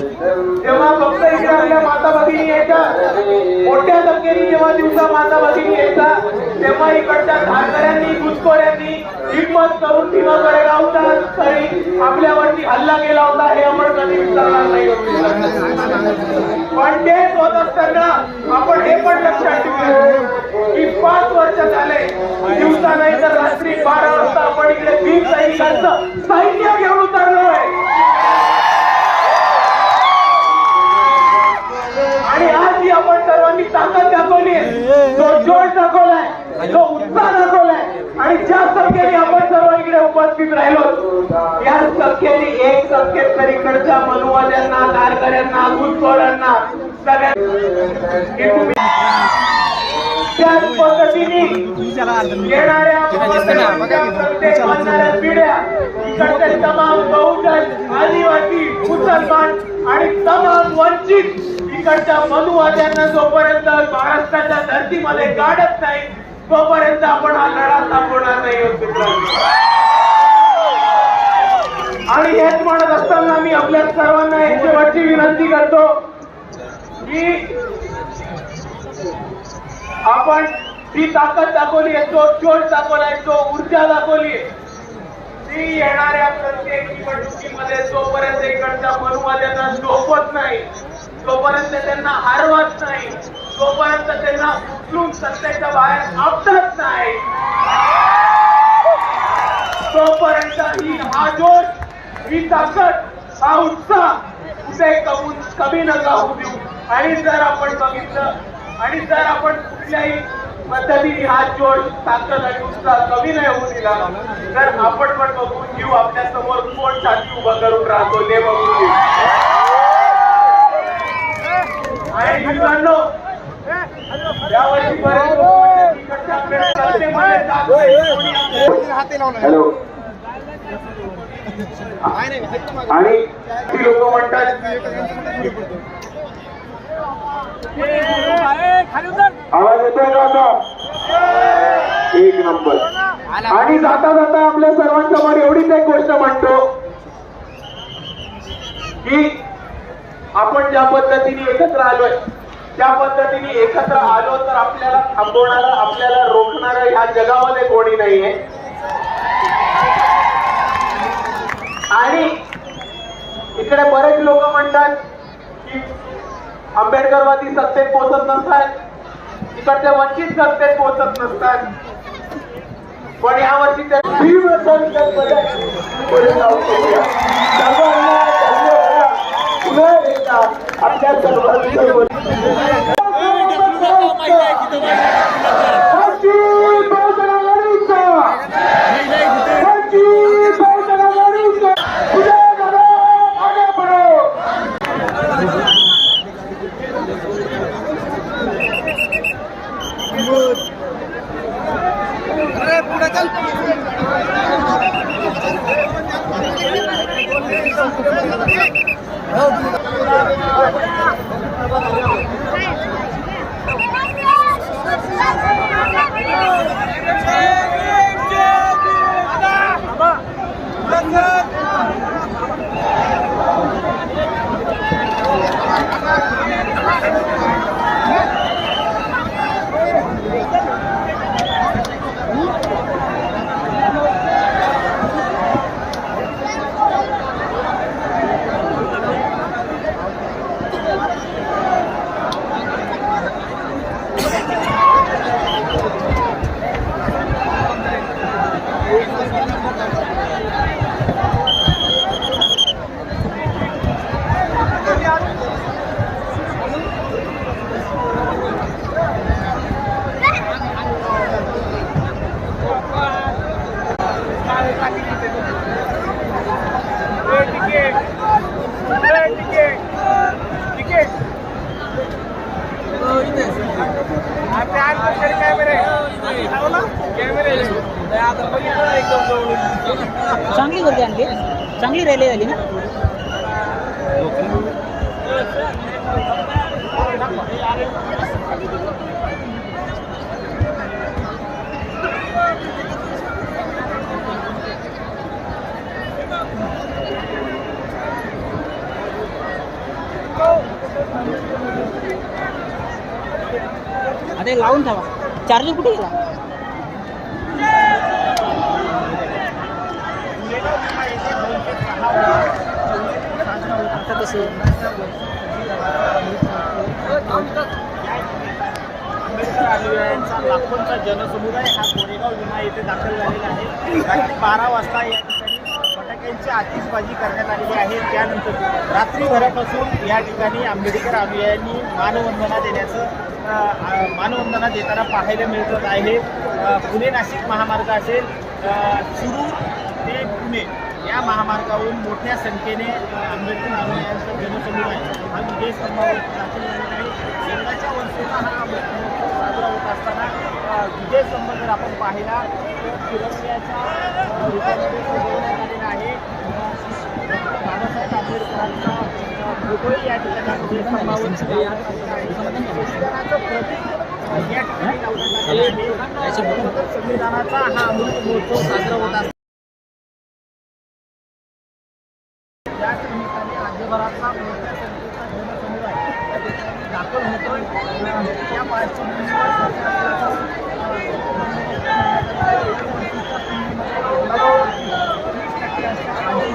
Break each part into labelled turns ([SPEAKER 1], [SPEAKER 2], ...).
[SPEAKER 1] माहिती तेव्हा फक्त इथे आपल्या माता भगिनी यायच्या मोठ्या संख्येने जेव्हा दिवसा माता भगिनी यायचा तेव्हा इकडच्या ठाकऱ्यांनी घुसखोऱ्यांनी हिंमत करून भीमाकडे गावच्या स्थळी आपल्यावरती हल्ला केला होता हे आपण कधी विसरणार नाही. पण ते होत असताना आपण हे पण लक्षात ठेवूया की पाच वर्ष झाले. दिवसा नाही तर रात्री बारा वाजता आपण इकडे भीम सैनिकांचं साहित्य घेऊन उतरलो आहे आणि आज जी आपण सर्वांनी ताकद दाखवली आहे जो जोश दाखवलाय जो उत्साह दाखवलाय. आणि ज्या संख्येने आपण सर्व इकडे उपस्थित राहिलो या संख्येने एक संख्येत तर इकडच्या मनुवाद्यांना कारकऱ्यांना घुसखोरांना सगळ्या त्याच पद्धतीने येणाऱ्या पिढ्या. इकडचे तमाम बहुजन आदिवासी मुसलमान आणि तमाम वंचित इकडच्या मनुवाद्यांना जोपर्यंत महाराष्ट्राच्या धर्तीमध्ये गाडत नाही तोपर्यंत आपण हा लढा थांबवणार नाही. आणि हेच म्हणत असताना मी आपल्या सर्वांना एक शेवटची विनंती करतो की आपण ती ताकद दाखवली आहे जो जोश दाखवलाय जो ऊर्जा दाखवली. आहे ती येणाऱ्या प्रत्येक निवडणुकीमध्ये जोपर्यंत इकडच्या मनुवाद्यांना झोपत नाही जोपर्यंत त्यांना हरवत नाही तोपर्यंत त्यांना उचलून सत्तेच्या बाहेर आपटत नाही तोपर्यंत ही हा जोश ही ताकद हा उत्साह कुठे कमी कमी नका होऊ देऊ. आणि जर आपण बघितलं आणि जर आपण कुठल्याही पद्धतीने हा जोश ताकद आणि उत्साह कमी नाही होऊ दिला तर आपण पण बघून घेऊ. आपल्यासमोर कोण छाती उभं करून राहतो ते घेऊ. आणि मित्रांनो यावर्षी बरेच लोक म्हणतात, "इकडच्या आपल्या रस्त्यामध्ये जात नाही, आपल्या
[SPEAKER 2] हॅलो. आणि ती लोक म्हणतात आवाज येतोय का आता? एक नंबर. आणि जाता जाता आपल्या सर्वांसमोर एवढीच एक गोष्ट म्हणतो की आपण ज्या पद्धतीने एकत्र आलोय त्या पद्धतीने एकत्र आलो तर आपल्याला थांबवणार आपल्याला रोखणार ह्या जगामध्ये कोणी नाहीये. आणि इकडे बरेच लोक म्हणतात की आंबेडकरवादी सत्तेत पोहोचत नसतात इकडचे वंचित सत्तेत पोहोचत नसतात पण या वर्षी त्या भीम संकल्पना पुढे जाऊ शकूया. सर्वांना धन्यवाद. पुन्हा एकदा आपल्या सर्वांचं
[SPEAKER 3] चांगली गर्दी आणली. चांगली रॅली झाली ना? अरे लावून ठेवा. चार्जर कुठे गेला? आता कसं
[SPEAKER 4] आंबेडकर अनुयायांचा लाखोंचा जनसमुदाय हा कोरेगाव विमा येथे दाखल झालेला आहे रात्री बारा वाजता या ठिकाणी फटाक्यांची आतिषबाजी करण्यात आलेली आहे त्यानंतर रात्रीभरापासून या ठिकाणी आंबेडकर अनुयायांनी मानवंदना देण्याचं अ, मानवंदना देताना पाहायला मिळत आहे पुणे नाशिक महामार्ग असेल अ, शिरूर ते पुणे या महामार्गावरून मोठ्या संख्येने आंबेडकर अनुयायांचा आहे. हा विजय स्तंभावर दाखल झालेला आहे. यंदाच्या वर्षीला हा साजरा होत असताना विजय स्तंभ जर आपण पाहिला तर तिरंग्याच्या सजवण्यात आलेला आहे. बाबासाहेब आंबेडकरांचा या ठिकाणी विजय स्तंभावर प्रतीक या ठिकाणी लावण्यात आहे. संविधानाचा हा अमृत महोत्सव साजरा होत असतो त्याच निमित्ताने राज्यभरातला मोठ्या संख्येचा जनसमुदाय या ठिकाणी दाखल होतोय अं, त्या पार्श्वभूमीवर सरकारचं,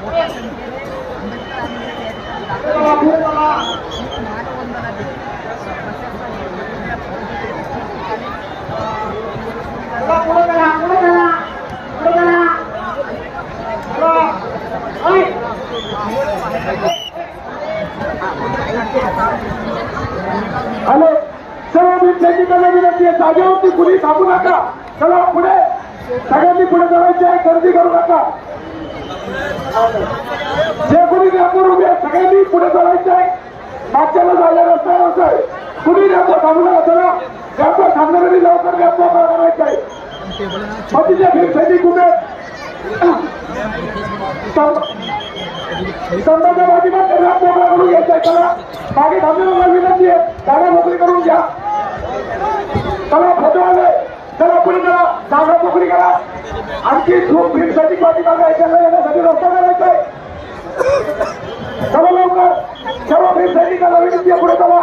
[SPEAKER 4] मोठ्या संख्येने आंबेडकर अनुयायी या ठिकाणी दाखल होत मानवंदना दिली
[SPEAKER 2] हॅलो सर्व विद्यार्थ्यांना विनंती आहे जागेवरती कुणी थांबू नका. चला पुढे. सगळ्यांनी पुढे जायचे आहे गर्दी करू नका. जे कुणी रॅम्पवर उभे सगळ्यांनी पुढे जायचं आहे मागच्याला जायला रस्त्यावर आहे कुणी रॅम्पवर थांबू नका चला. रॅम्पवर थांबणाऱ्यांनी लवकर रॅम्पवर करायचं आहे मग फिरसाठी कुठे संबंध पाठीमागे रॅम्प करून घ्यायचा आहे. चला. मागे थांबलेला विनंती आहे. जागा मोकळी करून घ्या. त्याला फोटो आले चला पुढे चला. जागा मोकळी करा. आणखी खूप भीडसाठी पाठीमागे ऐकायला येण्यासाठी रस्ता करायचा आहे. चला लवकर. सर्व भीडसाठी त्याला विनंती पुढे चला.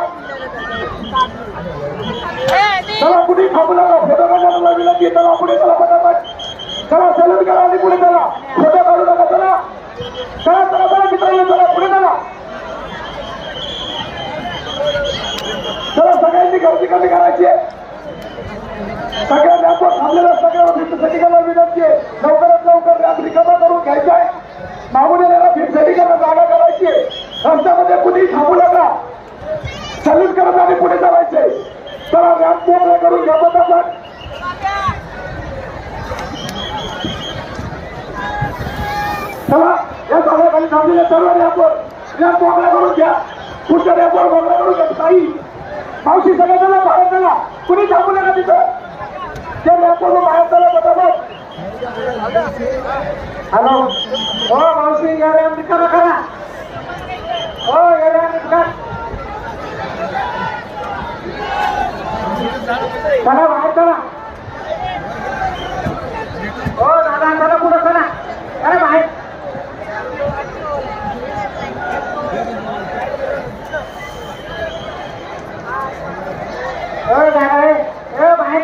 [SPEAKER 2] चला कुठे थांबू नका. फोटो काढण्याला विनंती आहे चला पुढे चला पटापट. चला सलूट करा आणि पुढे चला. फोटो काढू नका चला. चला चला चला मित्रांनो चला पुढे चला. चला सगळ्यांनी गर्दी कमी करायची आहे. रॅम्पवर थांबलेल्या सगळ्या सैनिकांना विनंती आहे लवकरात लवकर रॅम्प रिकामा करून घ्यायचा आहे मागून येणाऱ्या सैनिकांना जागा करायची आहे रस्त्यामध्ये कुणी थांबू नका सल्यूट करत आणि पुढे चालायचे चला. रॅम्प मोकळे करून घ्या आपण चला या जागेखाली थांबलेल्या सर्व रॅम्पवर रॅम्प मोकळा करून घ्या पुढच्या रॅम्पवर मोकळा करून घ्या काही मावशी सगळ्यांना भारत बाहेर कुणी थांबू नका तिथं? ते रॅम्पवरून बाहेर चला पटापट हॅलो हो मावशी या रॅम्प रिकामा करा हो या रॅम्प रिकामा चला बाहेर चला हो दादा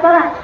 [SPEAKER 2] चला